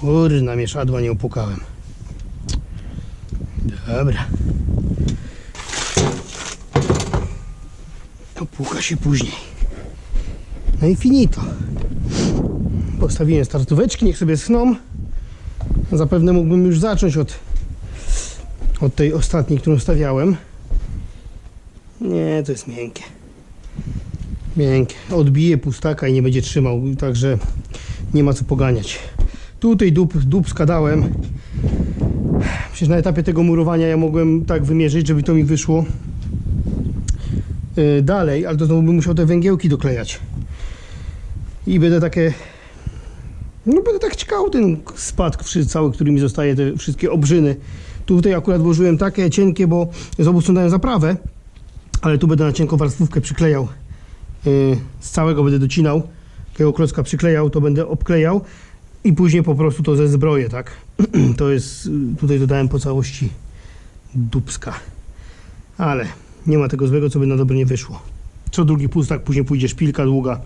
Kurna, mieszadła nie upukałem. Dobra. Opuka się później. No i finito. Postawiłem startóweczki, niech sobie schną. Zapewne mógłbym już zacząć od, od tej ostatniej, którą stawiałem. Nie, to jest miękkie. Miękkie. Odbije pustaka i nie będzie trzymał, także nie ma co poganiać. Tutaj dub, dub skadałem. Przecież na etapie tego murowania ja mogłem tak wymierzyć, żeby to mi wyszło yy, dalej, ale to znowu bym musiał te węgiełki doklejać. I będę takie no będę tak ciekał ten spadk cały, który mi zostaje, te wszystkie obrzyny. Tutaj akurat włożyłem takie cienkie, bo z obu stron zaprawę, ale tu będę na cienką warstwówkę przyklejał. Yy, z całego będę docinał, takiego klocka przyklejał, to będę obklejał i później po prostu to ze zbroję, tak? to jest, yy, tutaj dodałem po całości dubska. Ale nie ma tego złego, co by na dobre nie wyszło. Co drugi pustak, później pójdzie szpilka długa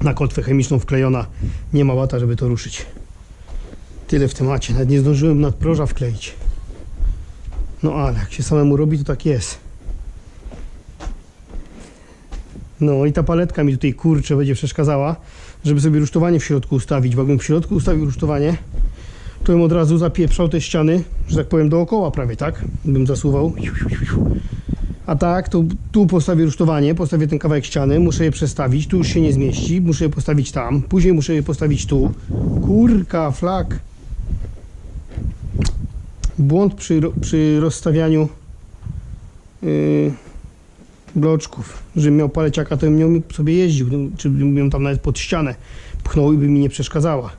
na kotwę chemiczną wklejona. Nie ma łata, żeby to ruszyć. Tyle w temacie. Nawet nie zdążyłem nadproża wkleić. No ale jak się samemu robi, to tak jest. No i ta paletka mi tutaj kurczę będzie przeszkadzała, żeby sobie rusztowanie w środku ustawić, bo jakbym w środku ustawił rusztowanie, to bym od razu zapieprzał te ściany, że tak powiem dookoła prawie, tak? Bym zasuwał. A tak, to tu postawię rusztowanie, postawię ten kawałek ściany, muszę je przestawić, tu już się nie zmieści, muszę je postawić tam, później muszę je postawić tu. Kurka, flak. Błąd przy, przy rozstawianiu yy, bloczków. Żebym miał paleciaka, to bym nią sobie jeździł, czy bym ją tam nawet pod ścianę pchnął i by mi nie przeszkadzała.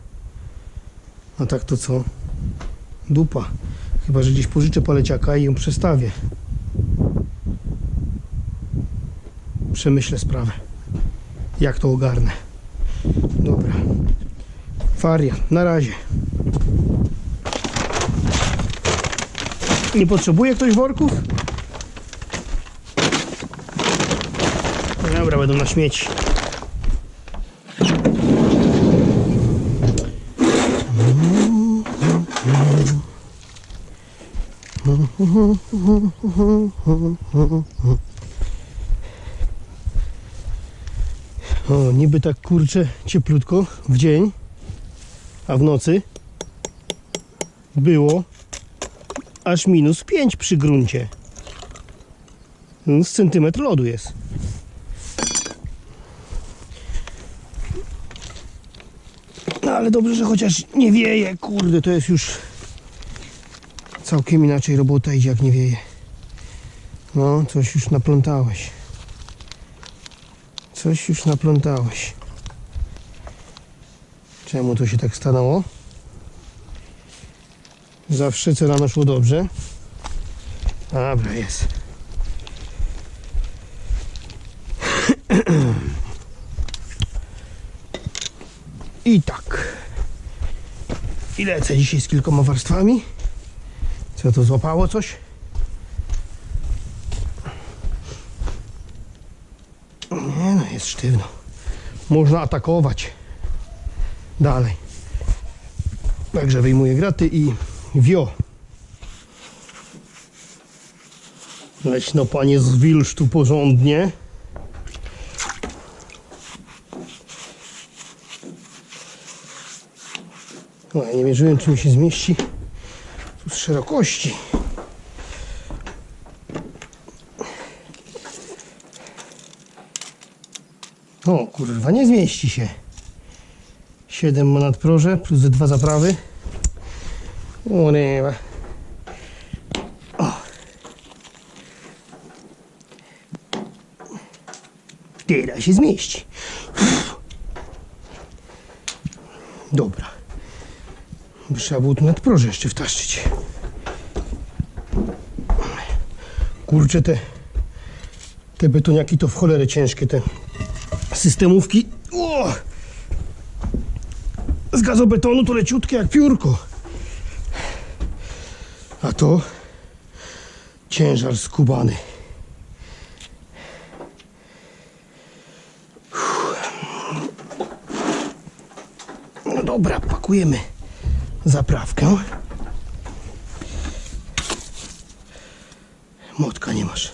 A tak to co? Dupa. Chyba, że gdzieś pożyczę paleciaka i ją przestawię. przemyślę sprawę. Jak to ogarnę. Dobra. Wariant. Na razie. Nie potrzebuje ktoś worków? Dobra, będą na śmieci. O, niby tak kurczę cieplutko w dzień, a w nocy było aż minus 5 przy gruncie. Z centymetr lodu jest. Ale dobrze, że chociaż nie wieje. Kurde, to jest już całkiem inaczej robota idzie jak nie wieje. No, coś już naplątałeś. Coś już naplątałeś. Czemu to się tak stanęło? Zawsze co rano szło dobrze. Dobra, jest. I tak. I lecę dzisiaj z kilkoma warstwami. Co to złapało coś? Nie no, jest sztywno. Można atakować. Dalej. Także wyjmuję graty i wio. Leć no panie zwilż tu porządnie. Nie mierzyłem czy mi się zmieści tu z szerokości. O kurwa, nie zmieści się. 7 ma nadproże plus dwa zaprawy. Urywa. O. Teraz się zmieści. Dobra. By Trzeba było tu nadproże jeszcze wtaszczyć. Kurczę, te, te betoniaki to w cholerę ciężkie, te systemówki. O! Z gazobetonu to leciutkie jak piórko. A to ciężar skubany. No dobra, pakujemy zaprawkę. Motka nie masz.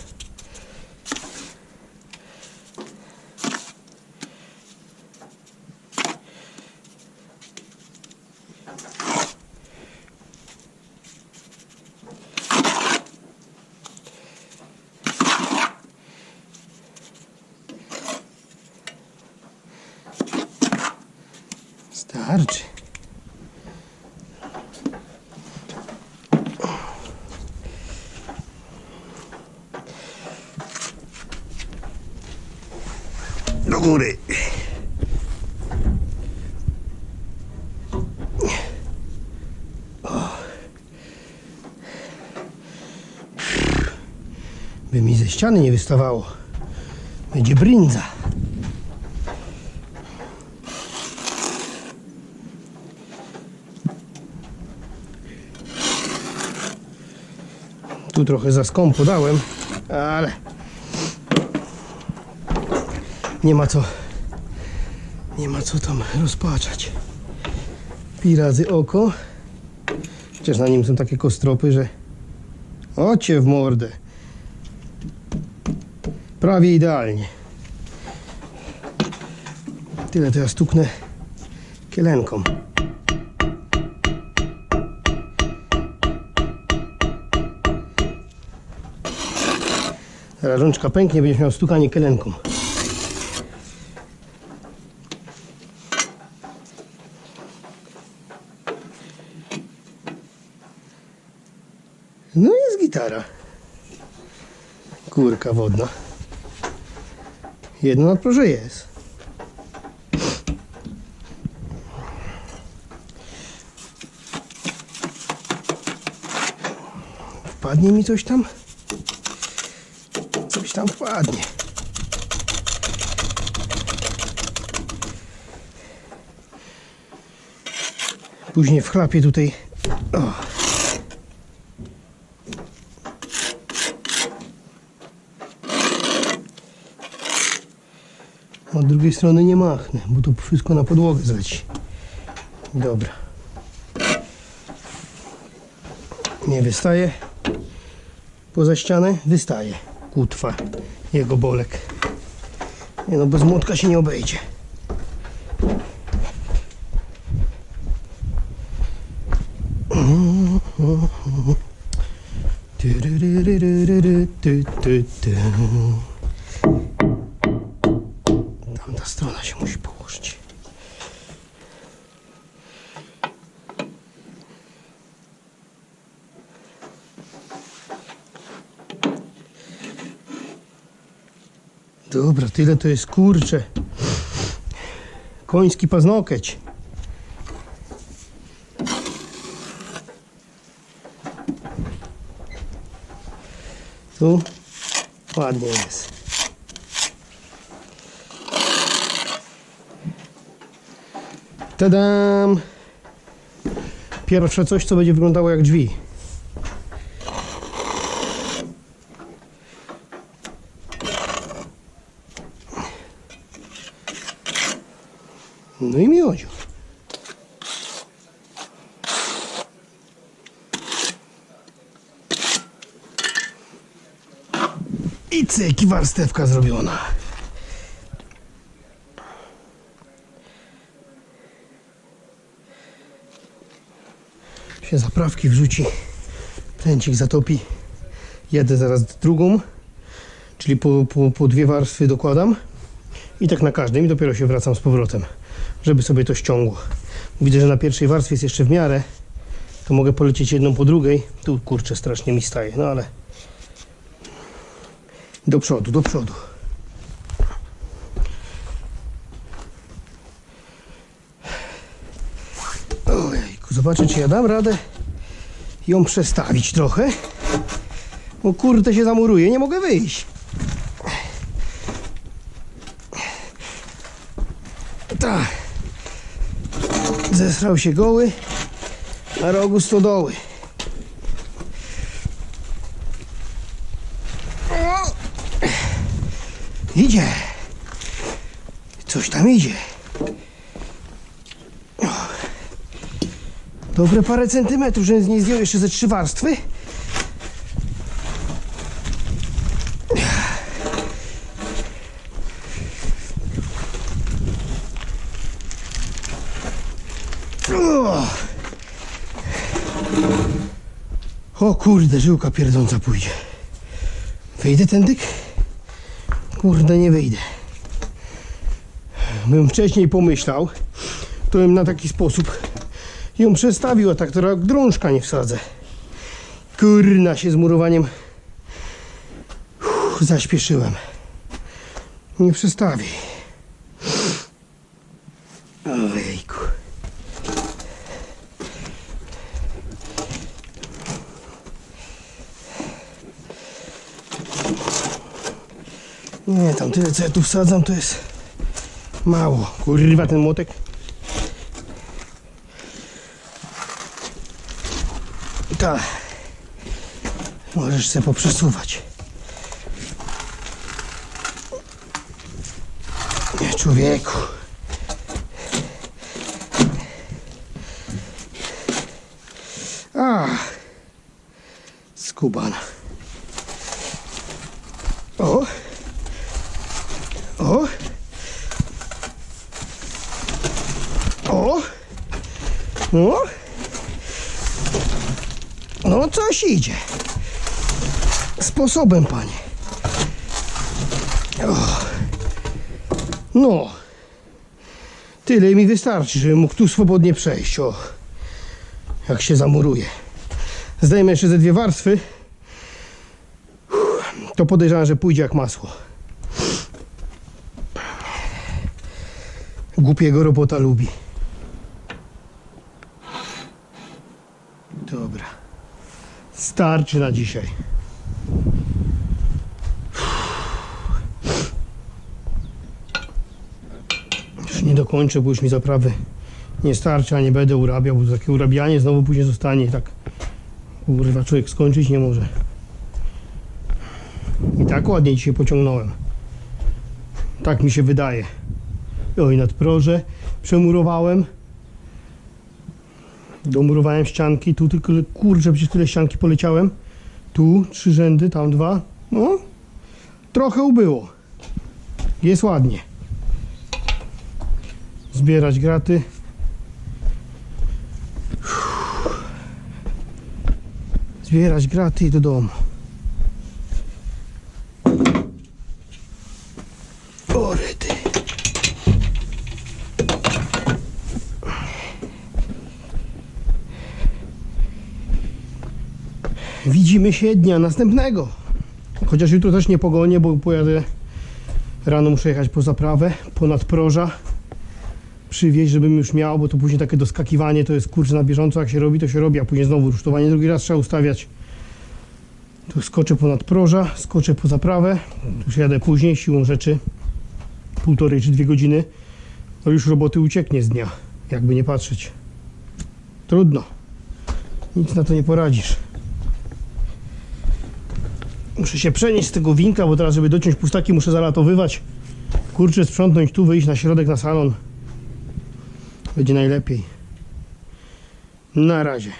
Starczy. Do góry. O. By mi ze ściany nie wystawało. Będzie brindza. Tu trochę za skąpo dałem, ale nie ma co nie ma co tam rozpaczać. Pi razy oko. Chociaż na nim są takie kostropy, że ocie w mordę. Prawie idealnie. Tyle to ja stuknę kielenką. Teraz rączka pęknie, będziesz miał stukanie kielenką. No jest gitara. Kurka wodna. Jedno na proże jest. Wpadnie mi coś tam? Coś tam wpadnie. Później w chlapie tutaj. O. Od drugiej strony nie machnę, bo to wszystko na podłogę zleci. Dobra. Nie wystaje. Poza ścianę wystaje. Kutwa. Jego bolek. Nie no, bez młotka się nie obejdzie. Tyryryryryry, ty, ty. Tamta strona się musi położyć. Dobra, tyle to jest kurcze. Koński paznokieć. Tu ładnie jest. Tadam! Pierwsze coś, co będzie wyglądało jak drzwi. No i miodziu. I cyk, warstewka zrobiona. Się zaprawki wrzuci, pręcik zatopi. Jedę zaraz drugą, czyli po, po, po dwie warstwy dokładam i tak na każdym i dopiero się wracam z powrotem, żeby sobie to ściągło. Widzę, że na pierwszej warstwie jest jeszcze w miarę, to mogę polecieć jedną po drugiej. Tu kurczę strasznie mi staje, no ale do przodu, do przodu. Ojejku, zobaczę czy ja dam radę ją przestawić trochę. Bo kurde się zamuruje, nie mogę wyjść. Tak. Zesrał się goły na rogu stodoły. Idzie. Coś tam idzie. Dobre parę centymetrów, żebym z niej zdjął jeszcze ze trzy warstwy. O! Kurde, żyłka pierdząca pójdzie. Wyjdę tędyk? Kurde, nie wyjdę. Bym wcześniej pomyślał, to bym na taki sposób ją przestawił, a tak to drążka nie wsadzę. Kurna się z murowaniem Uff, zaśpieszyłem. Nie przestawi. Ojejku. Nie, tam tyle co ja tu wsadzam to jest mało. Kurwa ten młotek. Tak. Możesz se poprzesuwać. Nie, człowieku. A. Skubana. O. O. O. No. Coś idzie. Sposobem, panie. O. No. Tyle mi wystarczy, żebym mógł tu swobodnie przejść. O. Jak się zamuruje. Zdejmę jeszcze ze dwie warstwy. To podejrzewam, że pójdzie jak masło. Głupiego robota lubi. Dobra. Starczy na dzisiaj. Już nie dokończę, bo już mi zaprawy nie starczy, a nie będę urabiał, bo takie urabianie znowu później zostanie i tak kurwa człowiek skończyć nie może. I tak ładnie dzisiaj pociągnąłem. Tak mi się wydaje. Oj, nadproże przemurowałem. Domurowałem ścianki, tu tylko, kurczę, przecież tyle ścianki poleciałem. Tu trzy rzędy, tam dwa. No, trochę ubyło. Jest ładnie. Zbierać graty. Zbierać graty i do domu. Widzimy się dnia następnego. Chociaż jutro też nie pogonię, bo pojadę rano muszę jechać po zaprawę, ponad proża. Przywieźć, żebym już miał, bo to później takie doskakiwanie to jest kurczę na bieżąco, jak się robi, to się robi, a później znowu rusztowanie drugi raz trzeba ustawiać. Tu skoczę ponad proża, skoczę po zaprawę, tu się jadę później, siłą rzeczy, półtorej czy dwie godziny, to już roboty ucieknie z dnia, jakby nie patrzeć. Trudno, nic na to nie poradzisz. Muszę się przenieść z tego winka, bo teraz, żeby dociąć pustaki, muszę zalatowywać. Kurczę, sprzątnąć tu, wyjść na środek, na salon. Będzie najlepiej. Na razie.